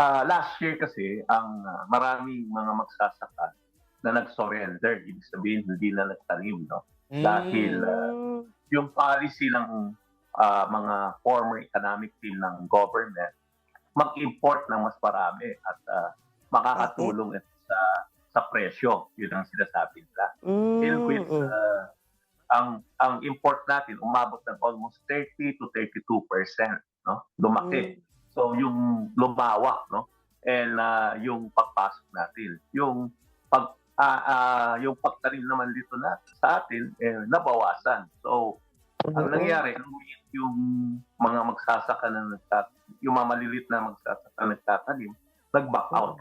Ah, last year kasi, ang ah, maraming mga magsasaka na nag-surrender, ibig sabihin hindi na nagtanim, no? Dahil, ah, Mm. yung policy ng ah, mga former economic team ng government, mag-import ng mas marami at ah, makakatulong ito sa sa presyo. Yun ang sinasabi nila. In Mm, which, mm. ah, ang ang import natin umabot ng almost 30 to 32 percent, no? Lumaki. Mm. So yung lumawak, no? And ah, yung pagpasok natin, yung pag ah, ah, yung pagtanim naman dito na sa atin eh, nabawasan. So ang Oo. nangyari, lumiit yung mga magsasaka na nagtat yung mga maliliit na magsasaka na nagtatanim, nag-back out.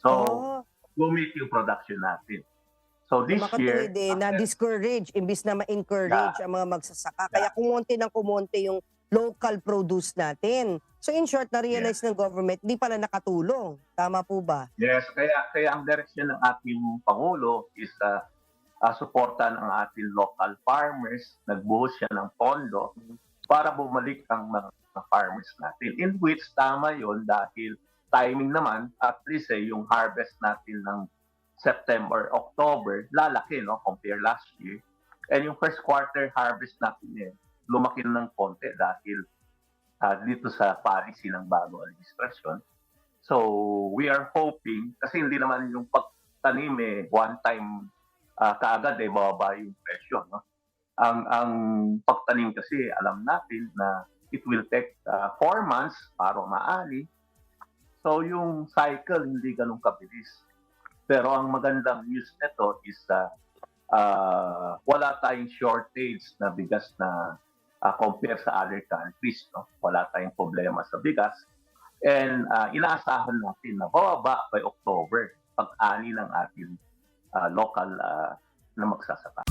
So, Oh, lumiit yung production natin. So this year, makatuwid eh, na-discourage imbis na ma-encourage ang mga magsasaka. Kaya kumonti ng kumonti yung local produce natin. So in short, na-realize ng government, di pala nakatulong. Tama po ba? Yes, kaya kaya ang direksyon ng ating pangulo is uh, uh, suportan ang ating local farmers. Nagbuhos siya ng pondo para bumalik ang mga farmers natin. In which tama 'yon dahil timing naman at least eh, yung harvest natin ng September, October, lalaki no compare last year. And yung first quarter harvest natin eh, lumaki ng konti dahil ah, dito sa policy ng bago administrasyon. So, we are hoping, kasi hindi naman yung pagtanim eh, one time ah, kaagad eh, bababa yung presyo. No? Ang, ang pagtanim kasi, alam natin na it will take ah, four months para maani. So, yung cycle hindi ganun kabilis. Pero ang magandang news nito is ah, ah, wala tayong shortage na bigas na ah, compare sa other countries. No? Wala tayong problema sa bigas. And uh, inaasahan natin na bababa by October pag-ani ng ating ah, local ah, na magsasaka.